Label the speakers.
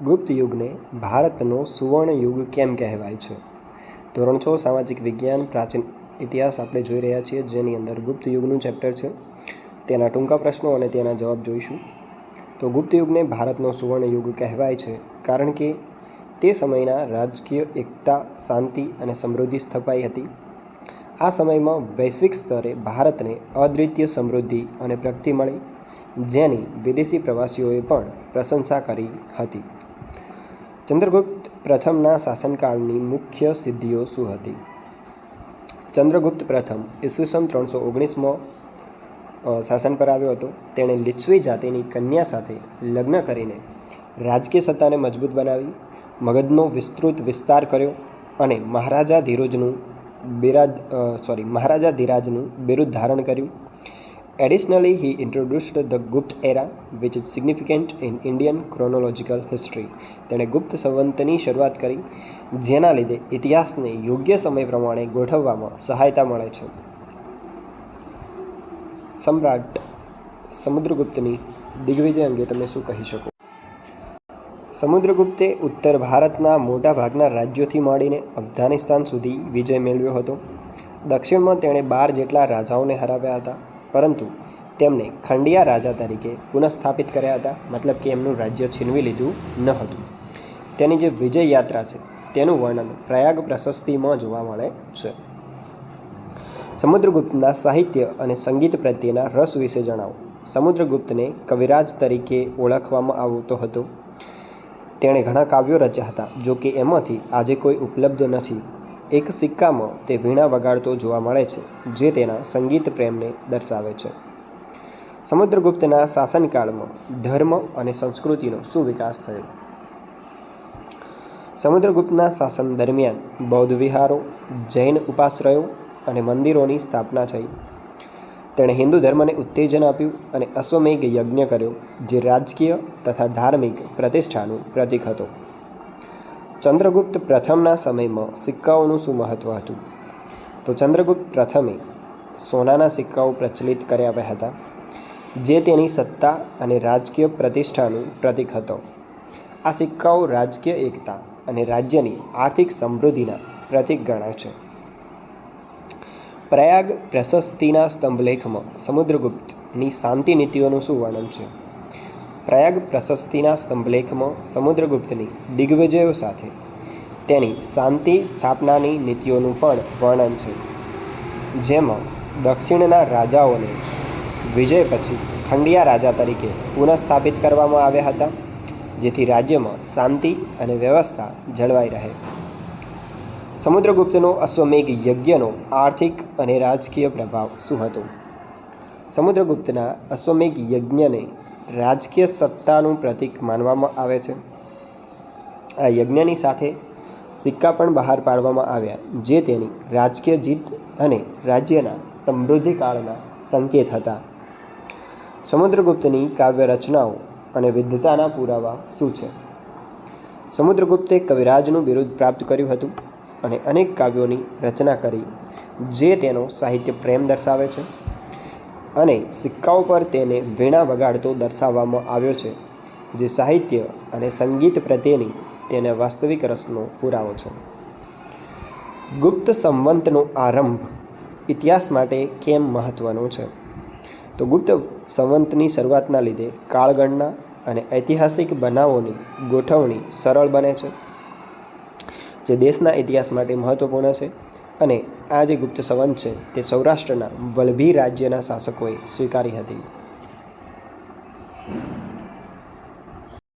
Speaker 1: ગુપ્ત યુગને ભારતનો સુવર્ણ યુગ કેમ કહેવાય છે? ધોરણ છ, સામાજિક વિજ્ઞાન, પ્રાચીન ઇતિહાસ આપણે જોઈ રહ્યા છીએ, જેની અંદર ગુપ્ત યુગનું ચેપ્ટર છે. તેના ટૂંકા પ્રશ્નો અને તેના જવાબ જોઈશું. તો ગુપ્ત યુગને ભારતનો સુવર્ણ યુગ કહેવાય છે, કારણ કે તે સમયના રાજકીય એકતા, શાંતિ અને સમૃદ્ધિ સ્થપાઈ હતી. આ સમયમાં વૈશ્વિક સ્તરે ભારતને અદ્વિતીય સમૃદ્ધિ અને પ્રગતિ મળી, જેની વિદેશી પ્રવાસીઓએ પણ પ્રશંસા કરી હતી. ચંદ્રગુપ્ત પ્રથમના શાસનકાળની મુખ્ય સિદ્ધિઓ શું હતી? ચંદ્રગુપ્ત પ્રથમ ઈસવીસન ત્રણસો ઓગણીસમાં શાસન પર આવ્યો હતો. તેણે લિચ્છી જાતિની કન્યા સાથે લગ્ન કરીને રાજકીય સત્તાને મજબૂત બનાવી, મગધનો વિસ્તૃત વિસ્તાર કર્યો અને મહારાજા ધીરુજનું બિરાજ સોરી મહારાજા ધીરાજનું બિરુદ ધારણ કર્યું. Additionally he introduced the Gupta era which is significant in Indian chronological history તેણે ગુપ્ત સંવંતની શરૂઆત કરી, જેના લીધે ઇતિહાસને યોગ્ય સમય પ્રમાણે ગોઠવવામાં સહાયતા મળે છે. સમ્રાટ સમુદ્રગુપ્તની દિગ્વિજય અંગે તમે શું કહી શકો? સમુદ્રગુપ્તે ઉત્તર ભારતના મોટાભાગના રાજ્યોથી માંડીને અફઘાનિસ્તાન સુધી વિજય મેળવ્યો હતો. દક્ષિણમાં તેણે બાર જેટલા રાજાઓને હરાવ્યા હતા. પરંતુ તેમને ખંડિયા રાજા તરીકે પુનઃસ્થાપિત કર્યા હતા, મતલબ કે એમનું રાજ્ય છીનવી લીધું ન હતું. તેની જે વિજય યાત્રા છે, તેનું વર્ણન પ્રયાગ પ્રશસ્તિમાં જોવા મળે છે. સમુદ્રગુપ્તના સાહિત્ય અને સંગીત પ્રત્યેના રસ વિશે જણાવો. સમુદ્રગુપ્તને કવિરાજ તરીકે ઓળખવામાં આવતો હતો. તેણે ઘણા કાવ્યો રચ્યા હતા જો કે એમાંથી આજે કોઈ ઉપલબ્ધ નથી. એક સિક્કામાં તે વીણા વગાડતો જોવા મળે છે, જે તેના સંગીત પ્રેમને દર્શાવે છે. સમુદ્રગુપ્તના શાસનકાળમાં ધર્મ અને સંસ્કૃતિનો શું વિકાસ થયો. સમુદ્રગુપ્તના શાસન દરમિયાન બૌદ્ધ વિહારો, જૈન ઉપાશ્રયો અને મંદિરોની સ્થાપના થઈ. તેણે હિન્દુ ધર્મને ઉત્તેજન આપ્યું અને અશ્વમેઘ યજ્ઞ કર્યો, જે રાજકીય તથા ધાર્મિક પ્રતિષ્ઠાનું પ્રતીક હતો. ચંદ્રગુપ્ત પ્રથમના સમયમાં સિક્કાઓનું શું મહત્ત્વ હતું? તો ચંદ્રગુપ્ત પ્રથમે સોનાના સિક્કાઓ પ્રચલિત કર્યા હતા, જે તેની સત્તા અને રાજકીય પ્રતિષ્ઠાનું પ્રતીક હતો. આ સિક્કાઓ રાજકીય એકતા અને રાજ્યની આર્થિક સમૃદ્ધિના પ્રતીક ગણાય છે. પ્રયાગ પ્રશસ્તિના સ્તંભલેખમાં સમુદ્રગુપ્તની શાંતિ નીતિઓનું શું વર્ણન છે? પ્રયાગ પ્રશસ્તિના સ્તંભલેખમાં સમુદ્રગુપ્તની દિગ્વિજયો સાથે. તેની શાંતિ સ્થાપનાની નીતિઓનું પણ વર્ણન છે. જેમાં દક્ષિણના રાજાઓને વિજય પછી ખંડિયા રાજા તરીકે પુનઃસ્થાપિત કરવામાં આવ્યા હતા, જેથી રાજ્યમાં શાંતિ અને વ્યવસ્થા જળવાઈ રહે. સમુદ્રગુપ્તનો અશ્વમેઘ યજ્ઞનો આર્થિક અને રાજકીય પ્રભાવ શું હતો? સમુદ્રગુપ્તના અશ્વમેઘ યજ્ઞને રાજકીય સત્તાનું પ્રતીક માનવામાં આવે છે. આ યજ્ઞની સાથે સિક્કા પણ બહાર પાડવામાં આવ્યા, જે તેની રાજકીય જીત અને રાજ્યના સમૃદ્ધિકાળના સંકેત હતા. સમુદ્રગુપ્તની કાવ્ય રચનાઓ અને વિદ્ધતાના પુરાવા શું છે? સમુદ્રગુપ્તે કવિરાજનું બિરુદ પ્રાપ્ત કર્યું હતું અને અનેક કાવ્યોની રચના કરી, જે તેનો સાહિત્ય પ્રેમ દર્શાવે છે. અને સિક્કાઓ પર તેને વીણા વગાડતો દર્શાવવામાં આવ્યો છે, જે સાહિત્ય અને સંગીત પ્રત્યેની તેને વાસ્તવિક રસનો પુરાવો છે. ગુપ્ત સંવંતનો આરંભ ઇતિહાસ માટે કેમ મહત્ત્વનો છે? તો ગુપ્ત સંવંતની શરૂઆતના લીધે કાળગણના અને ઐતિહાસિક બનાવોની ગોઠવણી સરળ બને છે, જે દેશના ઇતિહાસ માટે મહત્ત્વપૂર્ણ છે અને આ જે ગુપ્ત સંવંત છે તે સૌરાષ્ટ્રના વલભી રાજ્યના શાસકોએ સ્વીકારી હતી.